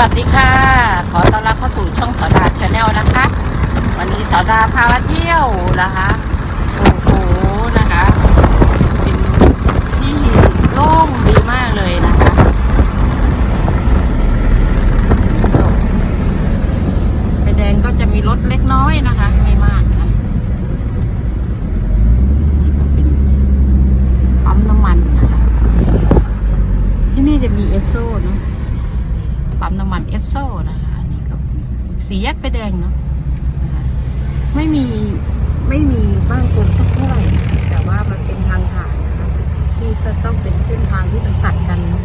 วัสดีค่ะ ขอต้อนรับเข้าสู่ช่องสอดาชาแนลนะคะ วันนี้สอดาพาเที่ยวนะคะโอ้โหนะคะ เป็นที่โล่งดีมากเลยนะคะไปแดงก็จะมีรถเล็กน้อยนะคะ ไม่มากนะปั๊มน้ำมันนะคะที่นี่จะมีเอสโซ่นะ น้ำมันเอสโซนะคะนี่ก็สีแยกไปแดงเนาะไม่มีไม่มีบ้านกลมสักเท่าไหร่แต่ว่ามันเป็นทางผ่านนะคะที่จะต้องเป็นเส้นทางที่มันตัดกันเนาะ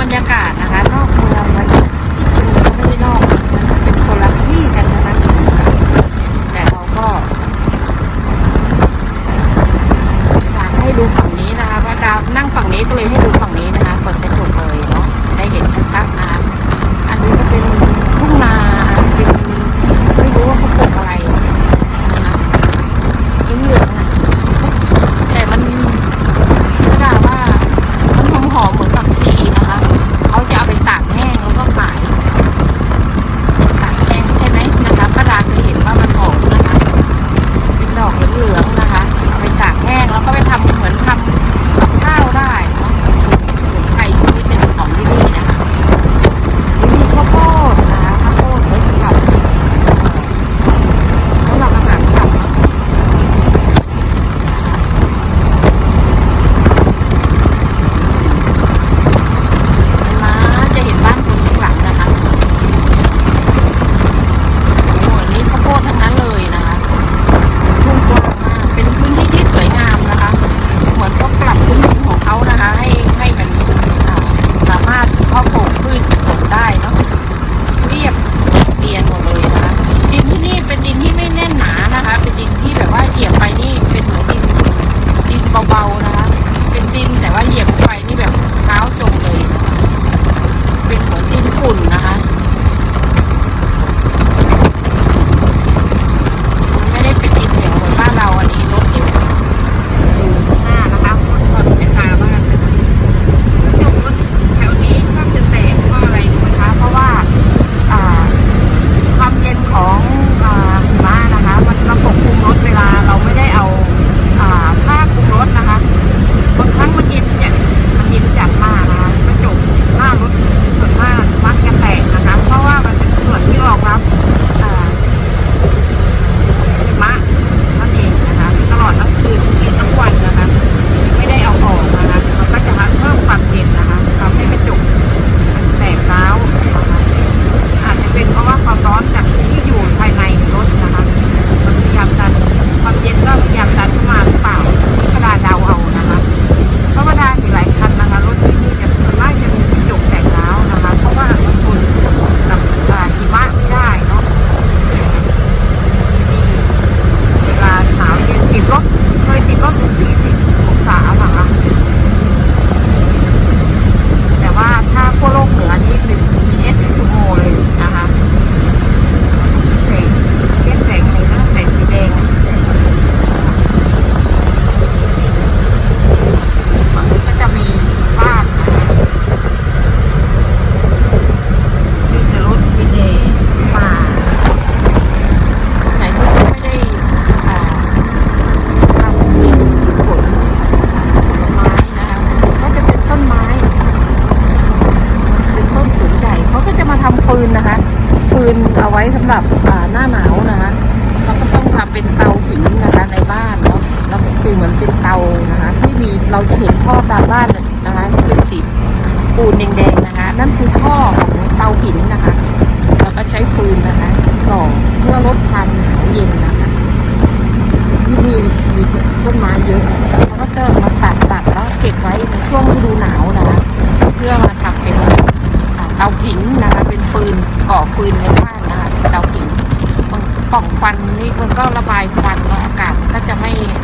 บรรยากาศนะคะ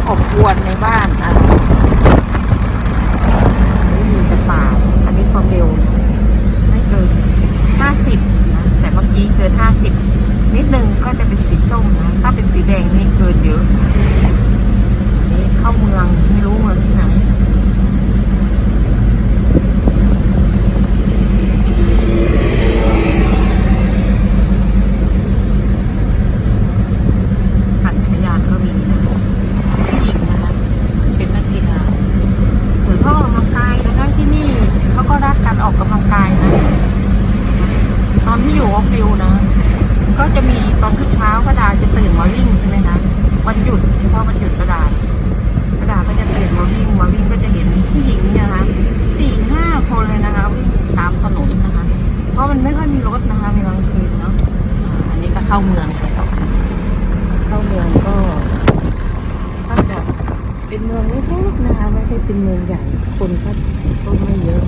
อบอวนในบ้านอะนี่มีแต่ป่าอันนี้ความเร็ว ไม่เกินห้าสิบนะแต่เมื่อกี้เกินห้าสิบนิดนึงก็จะเป็นสีส้มนะ ถ้าเป็นสีแดงนี่เกินเยอะ อันนี้เข้าเมืองไม่รู้เมืองที่ไหนจักรยานก็มีนะผู้หญิงนะคะ เป็นนักกีฬาเหมือนเขาออกกำลังกายนะคะที่นี่เขาก็รักการออกกำลังกายนะ ตอนที่อยู่ออฟฟิวนะ ก็จะมีตอนเช้าๆก็ดาจะตื่นมาวิ่งใช่ไหมคะวันหยุดเฉพาะวันหยุดก็ดากระดาก็จะตื่นมาวิ่งมาวิ่งก็จะเห็นผู้หญิงเนี่ยนะคะสี่ห้าคนเลยนะคะวิ่งตามถนนนะคะ เพราะมันไม่ค่อยมีรถนะคะในกลางคืนเนาะอ่าอันนี้ก็เข้าเมืองแล้วเข้าเมืองก็ก็จะเป็นเมืองเล็กๆนะคะ ไม่ใช่เป็นเมืองใหญ่ คนก็ก็ไม่เยอะ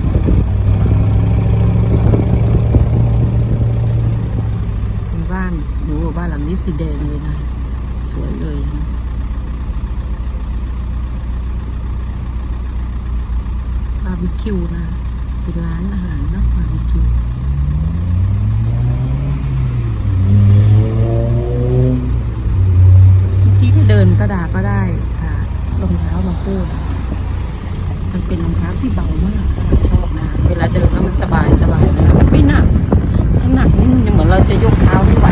เป็น บ้านดูว่าบ้านหลังนี้สีแดงเลยนะ สวยเลยนะบาร์บีคิวนะเป็นร้านอาหารนะบาร์บีคิวที่เดินก็ดาก็ได้ค่ะรองเท้ามาคู่มันเป็นรองเท้าที่เบามากชอบนะ เวลาเดินแล้วมันสบายสบายนะมันไม่หนัก ถ้าหนักนี่มันเหมือนเราจะยกเท้าไม่ไหว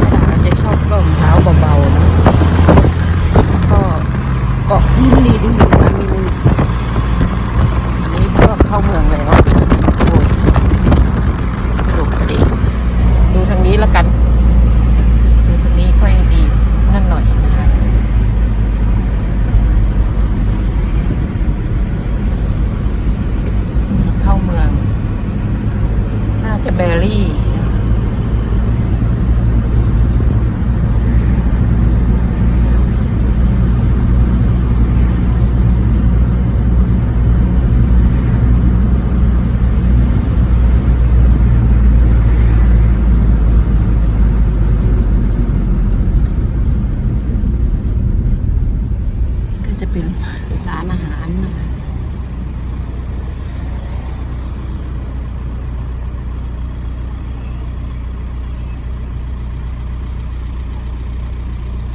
กระดาจะชอบรองเท้าเบาๆนะแล้วก็เกาะนิ่มดีดีนะมีมืออันนี้ก็เข้าเมืองแล้วโอ้ยสรุปพอดีดูทางนี้แล้วกัน ดูทางนี้ค่อยดีนั่นหน่อยนะคะเข้าเมือง น่าจะเบอร์รี่ ก็จะเป็นร้านอาหารนะคะ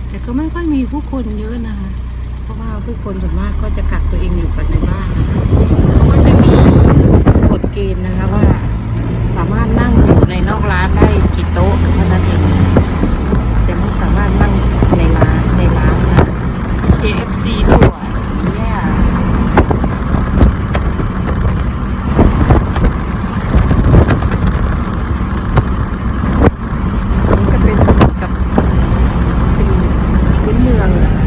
แต่ก็ไม่ค่อยมีผู้ คนเยอะนะคะ เพราะว่าผู้คนส่วนมากก็จะกักตัวเองอยู่กันในบ้านนะคะเขาก็จะมีกฎเกณฑ์นะคะว่าสามารถนั่งอยู่ในนอกร้านได้กี่โต๊ะเท่านั้นเองแต่ไม่สามารถนั่งในร้านในร้านนะ KFC ด้วยเนี่ยนี่ก็เป็นกับเป็นพื้นเมืองนะคะ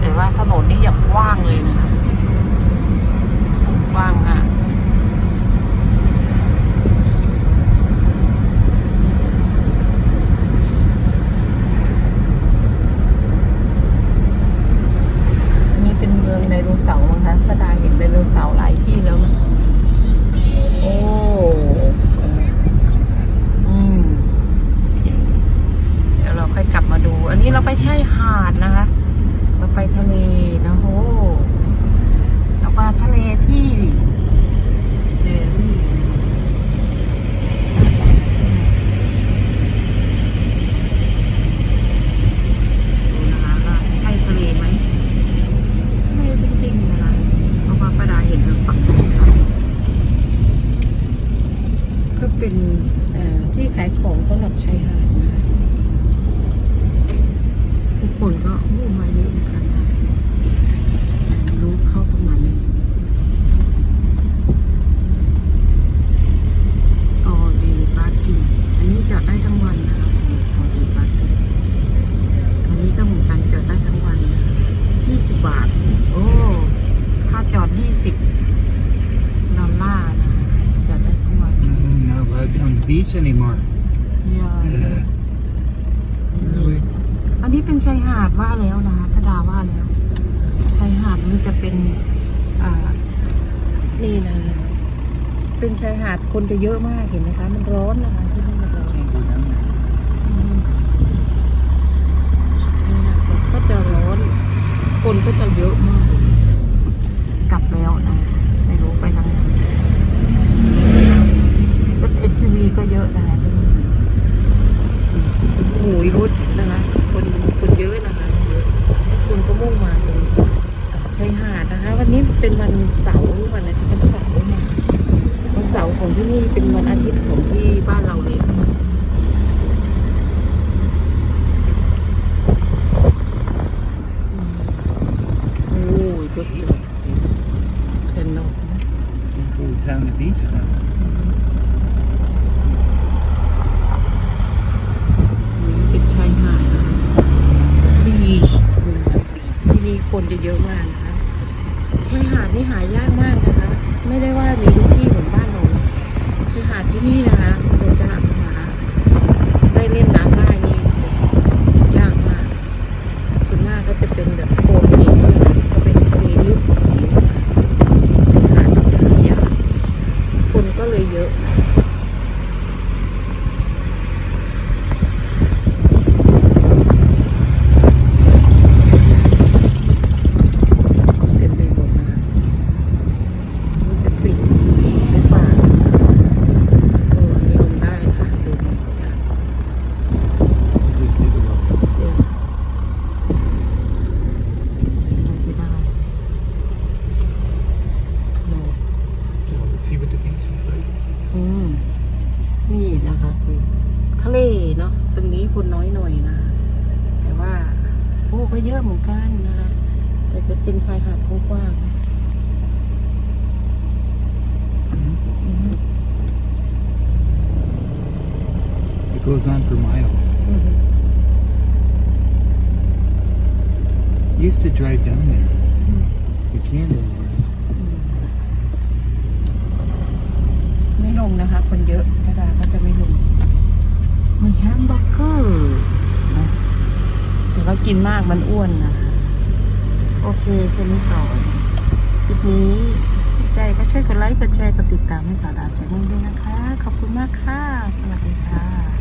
แต่ว่าถนนนี่อย่างกว้างเลยนะคะกว้างอะ อัน นี้เป็นเมืองไดโนเสาร์นะคะป้าดาเห็นไดโนเสาร์หลายที่แล้วนะโอ้อืมเดี๋ยวเราค่อยกลับมาดู อันนี้เราไปชายหาดนะคะ เราไปทะเลนะโหเราไปทะเลที่ เป็นชายหาดว่าแล้วนะคะพระดาว่าแล้วชายหาดมันจะเป็นอ่านี่นะเป็นชายหาดคนจะเยอะมากเห็นไหมคะ มันร้อนนะคะที่นี่มัร้อนก็จะร้อน คนก็จะเยอะมาก กลับแล้วนะ มี คะคือทะเลเนาะตรงนี้คนน้อยหน่อยนะ แต่ว่าโอ้ก็เยอะเหมือนกันนะคะ แต่จะเป็นชายหาดกว้างๆ Used to drive down there. กินมากมันอ้วนนะโอเคแค่นี้ต่อคลิปนี้ใจก็ช่วยกดไลค์กดแชร์กดติดตามให้สาดาชาแนลด้วยนะคะ ขอบคุณมากค่ะ สวัสดีค่ะ